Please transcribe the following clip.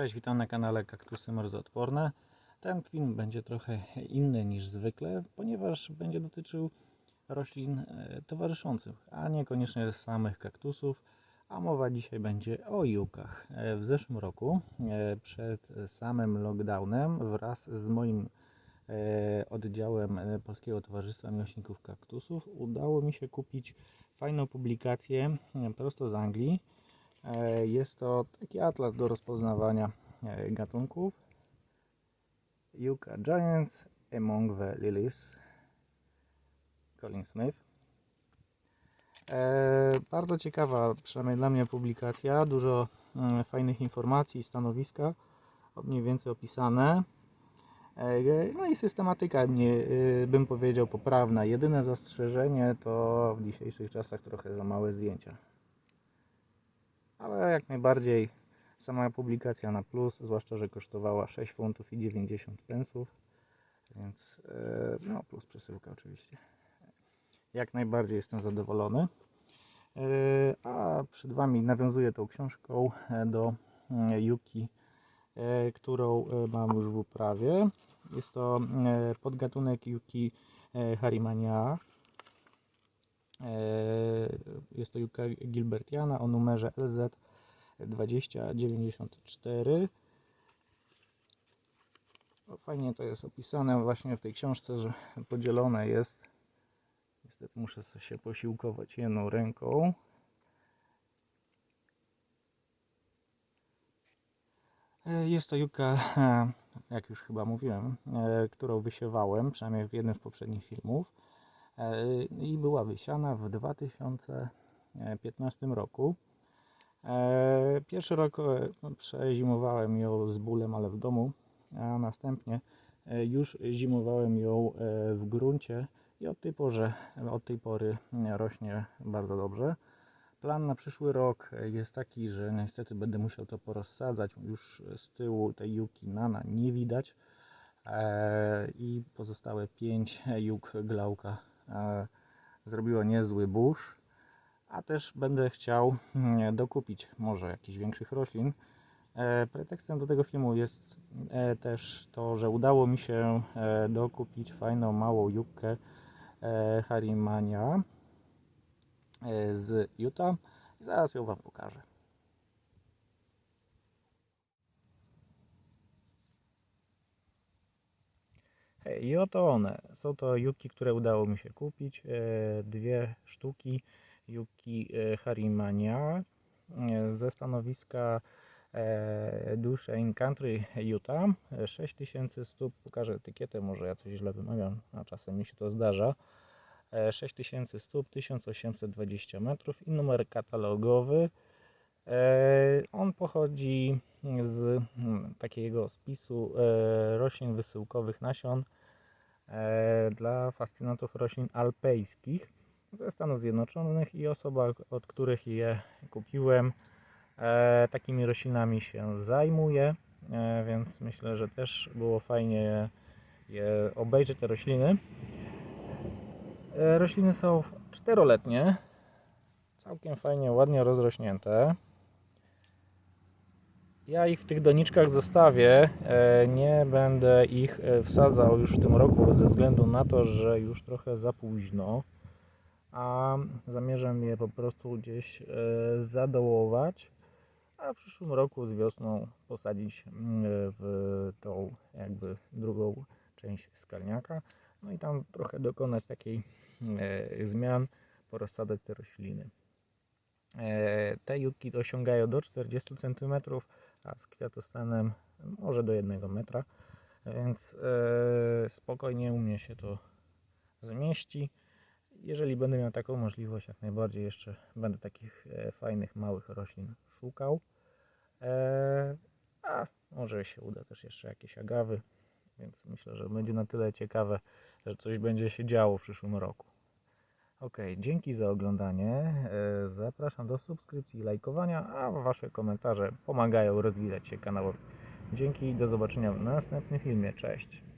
Cześć, witam na kanale Kaktusy Mrozoodporne. Ten film będzie trochę inny niż zwykle, ponieważ będzie dotyczył roślin e, towarzyszących, a niekoniecznie samych kaktusów. A mowa dzisiaj będzie o jukach. E, W zeszłym roku, e, przed samym lockdownem, wraz z moim oddziałem Polskiego Towarzystwa Miłośników Kaktusów, udało mi się kupić fajną publikację prosto z Anglii. E, Jest to taki atlas do rozpoznawania e, gatunków. Yucca Giants Among the Lilies. Colin Smith. E, bardzo ciekawa, przynajmniej dla mnie, publikacja. Dużo fajnych informacji, stanowiska mniej więcej opisane. No i systematyka, bym powiedział, poprawna. Jedyne zastrzeżenie to w dzisiejszych czasach trochę za małe zdjęcia ale jak najbardziej sama publikacja na plus, zwłaszcza, że kosztowała 6 funtów i 90 pensów, więc e, no plus przesyłka oczywiście. Jak najbardziej jestem zadowolony. E, A przed Wami nawiązuję tą książką e, do mm, Yuki, którą mam już w uprawie. Jest to podgatunek Yuki Harimania. Jest to Juka Gilbertiana o numerze LZ 2094. O, Fajnie to jest opisane właśnie w tej książce, że podzielone jest. Niestety muszę się posiłkować jedną ręką. E, Jest to juka, jak już chyba mówiłem, e, którą wysiewałem, przynajmniej w jednym z poprzednich filmów. E, I była wysiana w 2015 roku. E, Pierwszy rok e, przezimowałem ją z bólem, ale w domu, a następnie e, już zimowałem ją w gruncie i od tej, porze, od tej pory rośnie bardzo dobrze. Plan na przyszły rok jest taki, że niestety będę musiał to porozsadzać. Już z tyłu tej juki nana nie widać i pozostałe pięć juk glauka zrobiło niezły burz a też będę chciał mm, dokupić może jakichś większych roślin. E, Pretekstem do tego filmu jest e, też to, że udało mi się e, dokupić fajną małą jukkę e, Harimania z Utah. Zaraz ją Wam pokażę. Hej, I oto one. Są to juki, które udało mi się kupić. Dwie sztuki Yuki e, Harimania e, ze stanowiska e, Duchesne Country Utah. E, 6000 stóp, pokażę etykietę, może ja coś źle wymawiam, a czasem mi się to zdarza. E, 6000 stóp, 1820 metrów i numer katalogowy. On pochodzi z hmm, takiego spisu roślin wysyłkowych nasion dla fascynatów roślin alpejskich ze Stanów Zjednoczonych i osoba, od których je kupiłem, e, takimi roślinami się zajmuje, więc myślę, że też było fajnie je, obejrzeć, te rośliny. E, rośliny są czteroletnie, całkiem fajnie, ładnie rozrośnięte. Ja ich w tych doniczkach zostawię. e, Nie będę ich wsadzał już w tym roku ze względu na to, że już trochę za późno a zamierzam je po prostu gdzieś e, zadołować, a w przyszłym roku z wiosną posadzić w tą jakby drugą część skalniaka, no i tam trochę dokonać takiej e, zmian, porozsadzać te rośliny. E, Te jutki osiągają do 40 cm, a z kwiatostanem może do 1 metra, więc spokojnie u mnie się to zmieści jeżeli będę miał taką możliwość, jak najbardziej jeszcze będę takich e, fajnych, małych roślin szukał. E, a może się uda też jeszcze jakieś agawy, więc myślę, że będzie na tyle ciekawe, że coś będzie się działo w przyszłym roku. Ok, dzięki za oglądanie. E, zapraszam do subskrypcji i lajkowania, a Wasze komentarze pomagają rozwijać się kanałowi. Dzięki, do zobaczenia w następnym filmie. Cześć.